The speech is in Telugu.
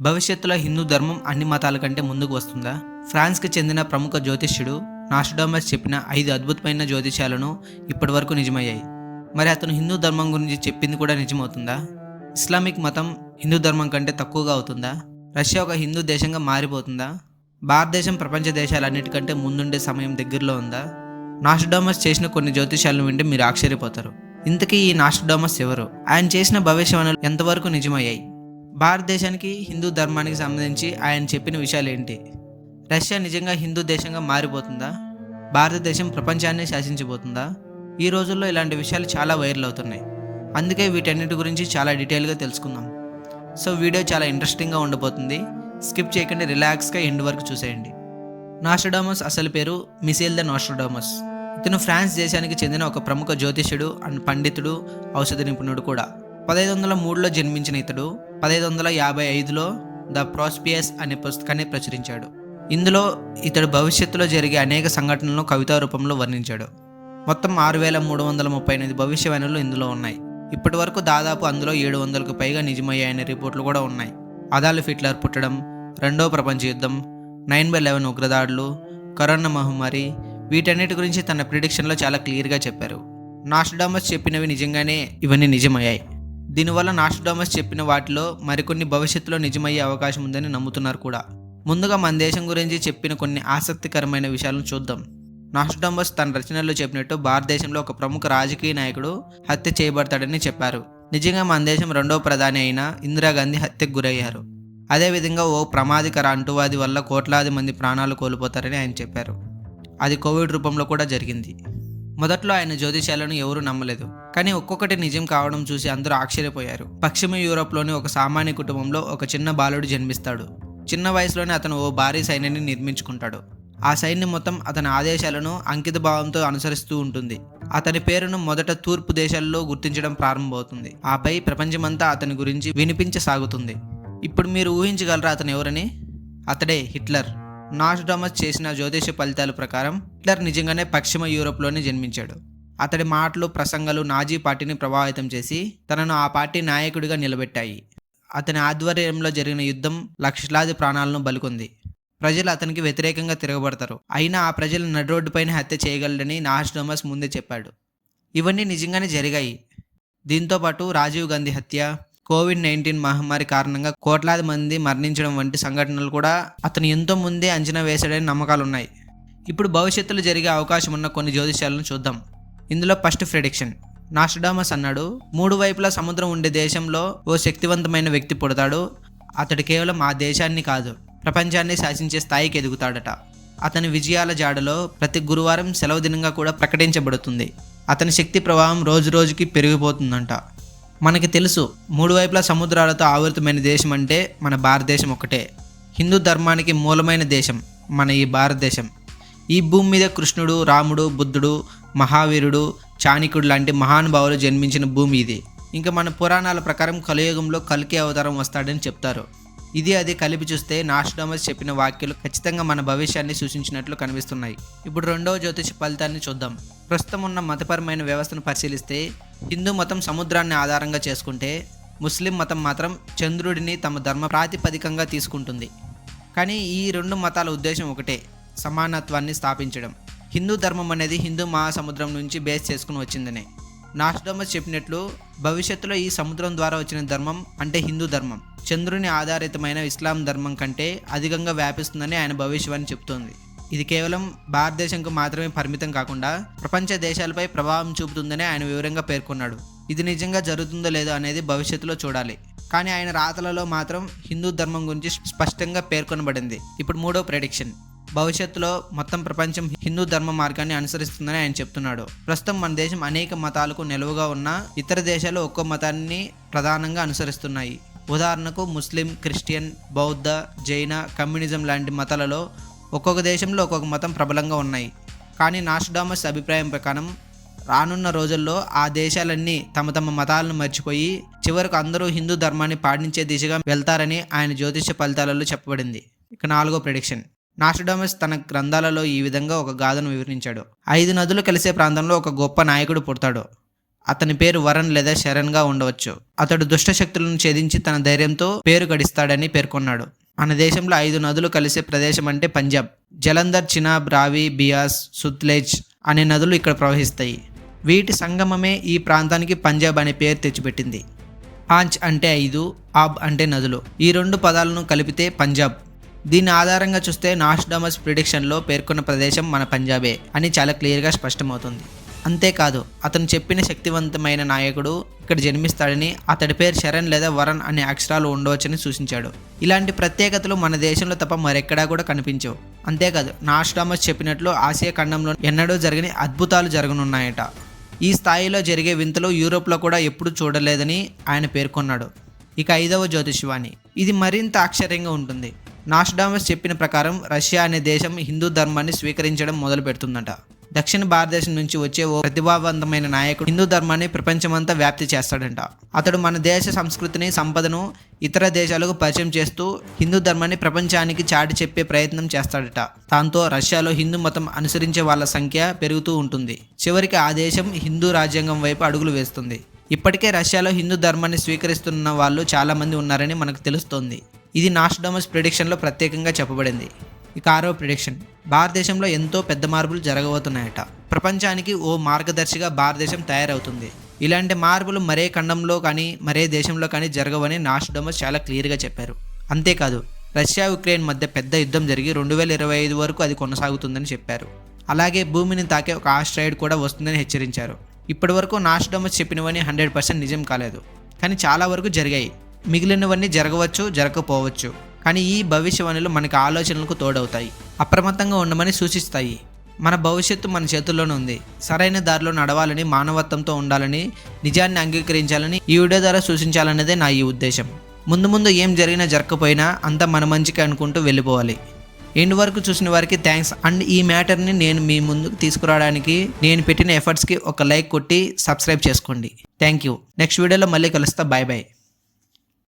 భవిష్యత్తులో హిందూ ధర్మం అన్ని మతాల కంటే ముందుకు వస్తుందా? ఫ్రాన్స్కి చెందిన ప్రముఖ జ్యోతిష్యుడు నాస్టడామస్ చెప్పిన ఐదు అద్భుతమైన జ్యోతిష్యాలను ఇప్పటివరకు నిజమయ్యాయి. మరి అతను హిందూ ధర్మం గురించి చెప్పింది కూడా నిజమవుతుందా? ఇస్లామిక్ మతం హిందూ ధర్మం కంటే తక్కువగా అవుతుందా? రష్యా ఒక హిందూ దేశంగా మారిపోతుందా? భారతదేశం ప్రపంచ దేశాలన్నిటికంటే ముందుండే సమయం దగ్గరలో ఉందా? నాస్టడామస్ చేసిన కొన్ని జ్యోతిష్యాలను వింటే మీరు ఆశ్చర్యపోతారు. ఇంతకీ ఈ నాస్టడామస్ ఎవరు? ఆయన చేసిన భవిష్యవాణులు ఎంతవరకు నిజమయ్యాయి? భారతదేశానికి హిందూ ధర్మానికి సంబంధించి ఆయన చెప్పిన విషయాలు ఏంటి? రష్యా నిజంగా హిందూ దేశంగా మారిపోతుందా? భారతదేశం ప్రపంచాన్ని శాసించబోతుందా? ఈ రోజుల్లో ఇలాంటి విషయాలు చాలా వైరల్ అవుతున్నాయి. అందుకే వీటన్నిటి గురించి చాలా డీటెయిల్గా తెలుసుకుందాం. సో వీడియో చాలా ఇంట్రెస్టింగ్గా ఉండబోతుంది. స్కిప్ చేయకుండా రిలాక్స్గా ఎండ్ వరకు చూసేయండి. నాస్టోడోమస్ అసలు పేరు మిసేల్ ద నాస్టడామస్ ఇతను ఫ్రాన్స్ దేశానికి చెందిన ఒక ప్రముఖ జ్యోతిష్యుడు అండ్ పండితుడు ఔషధ నిపుణుడు కూడా. పదహైదు వందల మూడులో జన్మించిన ఇతడు పదహైదు వందల యాభై ఐదులో ద ప్రాస్పియస్ అనే పుస్తకాన్ని ప్రచురించాడు. ఇందులో ఇతడు భవిష్యత్తులో జరిగే అనేక సంఘటనలను కవితా రూపంలో వర్ణించాడు. మొత్తం ఆరు వేల మూడు వందల ముప్పై ఎనిమిది భవిష్యవాణులు ఇందులో ఉన్నాయి. ఇప్పటి వరకు దాదాపు అందులో ఏడు వందలకు పైగా నిజమయ్యాయనే రిపోర్ట్లు కూడా ఉన్నాయి. అదాల్ఫ్ హిట్లర్ పుట్టడం రెండో ప్రపంచ యుద్ధం నైన్ బై లెవెన్ ఉగ్రదాడులు కరోనా మహమ్మారి వీటన్నిటి గురించి తన ప్రిడిక్షన్లో చాలా క్లియర్గా చెప్పారు. నాస్టడామస్ చెప్పినవి నిజంగానే ఇవన్నీ నిజమయ్యాయి. దీనివల్ల నాస్టడామస్ చెప్పిన వాటిలో మరికొన్ని భవిష్యత్తులో నిజమయ్యే అవకాశం ఉందని నమ్ముతున్నారు కూడా. ముందుగా మన దేశం గురించి చెప్పిన కొన్ని ఆసక్తికరమైన విషయాలను చూద్దాం. నాస్టడామస్ తన రచనల్లో చెప్పినట్టు భారతదేశంలో ఒక ప్రముఖ రాజకీయ నాయకుడు హత్య చేయబడతాడని చెప్పారు. నిజంగా మన దేశం రెండవ ప్రధాని అయిన ఇందిరాగాంధీ హత్యకు గురయ్యారు. అదేవిధంగా ఓ ప్రమాదకర అంటువాది వల్ల కోట్లాది మంది ప్రాణాలు కోల్పోతారని ఆయన చెప్పారు. అది కోవిడ్ రూపంలో కూడా జరిగింది. మొదట్లో ఆయన జ్యోతిషాలను ఎవరూ నమ్మలేదు. కానీ ఒక్కొక్కటి నిజం కావడం చూసి అందరూ ఆశ్చర్యపోయారు. పశ్చిమ యూరోప్లోని ఒక సామాన్య కుటుంబంలో ఒక చిన్న బాలుడు జన్మిస్తాడు. చిన్న వయసులోనే అతను ఓ భారీ సైన్యాన్ని నిర్మించుకుంటాడు. ఆ సైన్యం మొత్తం అతని ఆదేశాలను అంకిత భావంతో అనుసరిస్తూ ఉంటుంది. అతని పేరును మొదట తూర్పు దేశాల్లో గుర్తించడం ప్రారంభమవుతుంది. ఆపై ప్రపంచమంతా అతని గురించి వినిపించసాగుతుంది. ఇప్పుడు మీరు ఊహించగలరా అతను ఎవరని? అతడే హిట్లర్. నాస్డామస్ చేసిన జ్యోతిష ఫలితాల ప్రకారం హిట్లర్ నిజంగానే పశ్చిమ యూరోప్లోనే జన్మించాడు. అతడి మాటలు ప్రసంగాలు నాజీ పార్టీని ప్రభావితం చేసి తనను ఆ పార్టీ నాయకుడిగా నిలబెట్టాయి. అతని ఆధ్వర్యంలో జరిగిన యుద్ధం లక్షలాది ప్రాణాలను బలికొంది. ప్రజలు అతనికి వ్యతిరేకంగా తిరగబడతారు. అయినా ఆ ప్రజలు నడిరోడ్డుపైన హత్య చేయగలడని నాస్డోమస్ ముందే చెప్పాడు. ఇవన్నీ నిజంగానే జరిగాయి. దీంతో పాటు రాజీవ్ గాంధీ హత్య కోవిడ్ నైన్టీన్ మహమ్మారి కారణంగా కోట్లాది మంది మరణించడం వంటి సంఘటనలు కూడా అతను ఎంతో ముందే అంచనా వేశాడని నమ్మకాలు ఉన్నాయి ఇప్పుడు భవిష్యత్తులో జరిగే అవకాశం ఉన్న కొన్ని జ్యోతిష్యాలను చూద్దాం. ఇందులో ఫస్ట్ ప్రిడిక్షన్. నాస్టడామస్ అన్నాడు మూడు వైపులా సముద్రం ఉండే దేశంలో ఓ శక్తివంతమైన వ్యక్తి పుడతాడు. అతడు కేవలం ఆ దేశాన్ని కాదు ప్రపంచాన్ని శాసించే స్థాయికి ఎదుగుతాడట. అతని విజయాల జాడలో ప్రతి గురువారం సెలవు దినంగా కూడా ప్రకటించబడుతుంది. అతని శక్తి ప్రవాహం రోజు రోజుకి పెరిగిపోతుందంట. మనకి తెలుసు మూడు వైపులా సముద్రాలతో ఆవృతమైన దేశం అంటే మన భారతదేశం ఒకటే హిందూ ధర్మానికి మూలమైన దేశం మన ఈ భారతదేశం. ఈ భూమి మీద కృష్ణుడు రాముడు బుద్ధుడు మహావీరుడు చాణికుడు లాంటి మహానుభావులు జన్మించిన భూమి ఇది. ఇంకా మన పురాణాల ప్రకారం కలియుగంలో కలికి అవతారం వస్తాడని చెప్తారు. ఇది అది కలిపి చూస్తే నాస్డామస్ చెప్పిన వాక్యాలు ఖచ్చితంగా మన భవిష్యాన్ని సూచించినట్లు కనిపిస్తున్నాయి. ఇప్పుడు రెండవ జ్యోతిష ఫలితాన్ని చూద్దాం. ప్రస్తుతం ఉన్న మతపరమైన వ్యవస్థను పరిశీలిస్తే హిందూ మతం సముద్రాన్ని ఆధారంగా చేసుకుంటే ముస్లిం మతం మాత్రం చంద్రుడిని తమ ధర్మ ప్రాతిపదికంగా తీసుకుంటుంది. కానీ ఈ రెండు మతాల ఉద్దేశం ఒకటే సమానత్వాన్ని స్థాపించడం. హిందూ ధర్మం అనేది హిందూ మహాసముద్రం నుంచి బేస్ చేసుకుని వచ్చిందనే. నాస్డోమస్ చెప్పినట్లు భవిష్యత్తులో ఈ సముద్రం ద్వారా వచ్చిన ధర్మం అంటే హిందూ ధర్మం. చంద్రుని ఆధారితమైన ఇస్లాం ధర్మం కంటే అధికంగా వ్యాపిస్తుందని ఆయన భవిష్యవాణి చెబుతోంది. ఇది కేవలం భారతదేశంకు మాత్రమే పరిమితం కాకుండా ప్రపంచ దేశాలపై ప్రభావం చూపుతుందని ఆయన వివరంగా పేర్కొన్నాడు. ఇది నిజంగా జరుగుతుందో లేదో అనేది భవిష్యత్తులో చూడాలి. కానీ ఆయన రాతలలో మాత్రం హిందూ ధర్మం గురించి స్పష్టంగా పేర్కొనబడింది. ఇప్పుడు మూడో ప్రెడిక్షన్. భవిష్యత్తులో మొత్తం ప్రపంచం హిందూ ధర్మ మార్గాన్ని అనుసరిస్తుందని ఆయన చెప్తున్నాడు. ప్రస్తుతం మన దేశం అనేక మతాలకు నిలువుగా ఉన్న ఇతర దేశాలు ఒక్కో మతాన్ని ప్రధానంగా అనుసరిస్తున్నాయి. ఉదాహరణకు ముస్లిం క్రిస్టియన్ బౌద్ధ జైన కమ్యూనిజం లాంటి మతాలలో ఒక్కొక్క దేశంలో ఒక్కొక్క మతం ప్రబలంగా ఉన్నాయి. కానీ నాస్డామస్ అభిప్రాయం ప్రకారం రానున్న రోజుల్లో ఆ దేశాలన్నీ తమ తమ మతాలను మర్చిపోయి చివరకు అందరూ హిందూ ధర్మాన్ని పాటించే దిశగా వెళ్తారని ఆయన జ్యోతిష్య ఫలితాలలో చెప్పబడింది. ఇక నాలుగో ప్రెడిక్షన్. నాస్టడామస్ తన గ్రంథాలలో ఈ విధంగా ఒక గాథను వివరించాడు. ఐదు నదులు కలిసే ప్రాంతంలో ఒక గొప్ప నాయకుడు పుడతాడు. అతని పేరు వరన్ లేదా శరణ్గా ఉండవచ్చు. అతడు దుష్ట శక్తులను ఛేదించి తన ధైర్యంతో పేరు గడిస్తాడని పేర్కొన్నాడు. మన దేశంలో ఐదు నదులు కలిసే ప్రదేశం అంటే పంజాబ్. జలంధర్ చినాబ్ రావి బియాస్ సుత్లేజ్ అనే నదులు ఇక్కడ ప్రవహిస్తాయి. వీటి సంగమమే ఈ ప్రాంతానికి పంజాబ్ అనే పేరు తెచ్చిపెట్టింది. పాంచ్ అంటే ఐదు ఆబ్ అంటే నదులు. ఈ రెండు పదాలను కలిపితే పంజాబ్. దీని ఆధారంగా చూస్తే నాస్డామస్ ప్రిడిక్షన్లో పేర్కొన్న ప్రదేశం మన పంజాబే అని చాలా క్లియర్గా స్పష్టమవుతుంది. అంతేకాదు అతను చెప్పిన శక్తివంతమైన నాయకుడు ఇక్కడ జన్మిస్తాడని అతడి పేరు శరణ్ లేదా వరణ్ అనే అక్షరాలు ఉండవచ్చని సూచించాడు. ఇలాంటి ప్రత్యేకతలు మన దేశంలో తప్ప మరెక్కడా కూడా కనిపించవు. అంతేకాదు నాస్టామస్ చెప్పినట్లు ఆసియా ఖండంలో ఎన్నడూ జరగని అద్భుతాలు జరగనున్నాయట. ఈ స్థాయిలో జరిగే వింతలు యూరోప్లో కూడా ఎప్పుడూ చూడలేదని ఆయన పేర్కొన్నాడు. ఇక ఐదవ జ్యోతిష్వాణి. ఇది మరింత ఆశ్చర్యంగా ఉంటుంది. నాస్డామస్ చెప్పిన ప్రకారం రష్యా అనే దేశం హిందూ ధర్మాన్ని స్వీకరించడం మొదలు పెడుతుందట దక్షిణ భారతదేశం నుంచి వచ్చే ఓ ప్రతిభావంతమైన నాయకుడు హిందూ ధర్మాన్ని ప్రపంచమంతా వ్యాప్తి చేస్తాడంట. అతడు మన దేశ సంస్కృతిని సంపదను ఇతర దేశాలకు పరిచయం చేస్తూ హిందూ ధర్మాన్ని ప్రపంచానికి చాటి చెప్పే ప్రయత్నం చేస్తాడట. దాంతో రష్యాలో హిందూ మతం అనుసరించే వాళ్ళ సంఖ్య పెరుగుతూ ఉంటుంది. చివరికి ఆ దేశం హిందూ రాజ్యాంగం వైపు అడుగులు వేస్తుంది. ఇప్పటికే రష్యాలో హిందూ ధర్మాన్ని స్వీకరిస్తున్న వాళ్ళు చాలామంది ఉన్నారని మనకు తెలుస్తోంది. ఇది నాస్డోమస్ ప్రిడిక్షన్లో ప్రత్యేకంగా చెప్పబడింది. ఇక ఆరో ప్రిడిక్షన్. భారతదేశంలో ఎంతో పెద్ద మార్పులు జరగబోతున్నాయట. ప్రపంచానికి ఓ మార్గదర్శిగా భారతదేశం తయారవుతుంది. ఇలాంటి మార్పులు మరే ఖండంలో కానీ మరే దేశంలో కానీ జరగవని నాస్డోమస్ చాలా క్లియర్గా చెప్పారు. అంతేకాదు రష్యా ఉక్రెయిన్ మధ్య పెద్ద యుద్ధం జరిగి రెండు వేల ఇరవై ఐదు వరకు అది కొనసాగుతుందని చెప్పారు. అలాగే భూమిని తాకే ఒక ఆస్ట్రాయిడ్ కూడా వస్తుందని హెచ్చరించారు. ఇప్పటి వరకు నాస్డోమస్ చెప్పినవని హండ్రెడ్ పర్సెంట్ నిజం కాలేదు. కానీ చాలా వరకు జరిగాయి. మిగిలినవన్నీ జరగవచ్చు జరగకపోవచ్చు. కానీ ఈ భవిష్యవాణిలో మనకి ఆలోచనలకు తోడవుతాయి. అప్రమత్తంగా ఉండమని సూచిస్తాయి. మన భవిష్యత్తు మన చేతుల్లోనే ఉంది. సరైన దారిలో నడవాలని మానవత్వంతో ఉండాలని నిజాన్ని అంగీకరించాలని ఈ వీడియో ద్వారా సూచించాలన్నదే నా ఈ ఉద్దేశం. ముందు ముందు ఏం జరిగినా జరగకపోయినా అంతా మన మంచికి అనుకుంటూ వెళ్ళిపోవాలి. ఎండ్ వరకు చూసిన వారికి థ్యాంక్స్. అండ్ ఈ మ్యాటర్ని నేను మీ ముందుకు తీసుకురావడానికి నేను పెట్టిన ఎఫర్ట్స్కి ఒక లైక్ కొట్టి సబ్స్క్రైబ్ చేసుకోండి. Thank you. నెక్స్ట్ వీడియోలో మళ్ళీ కలుస్తా. Bye bye.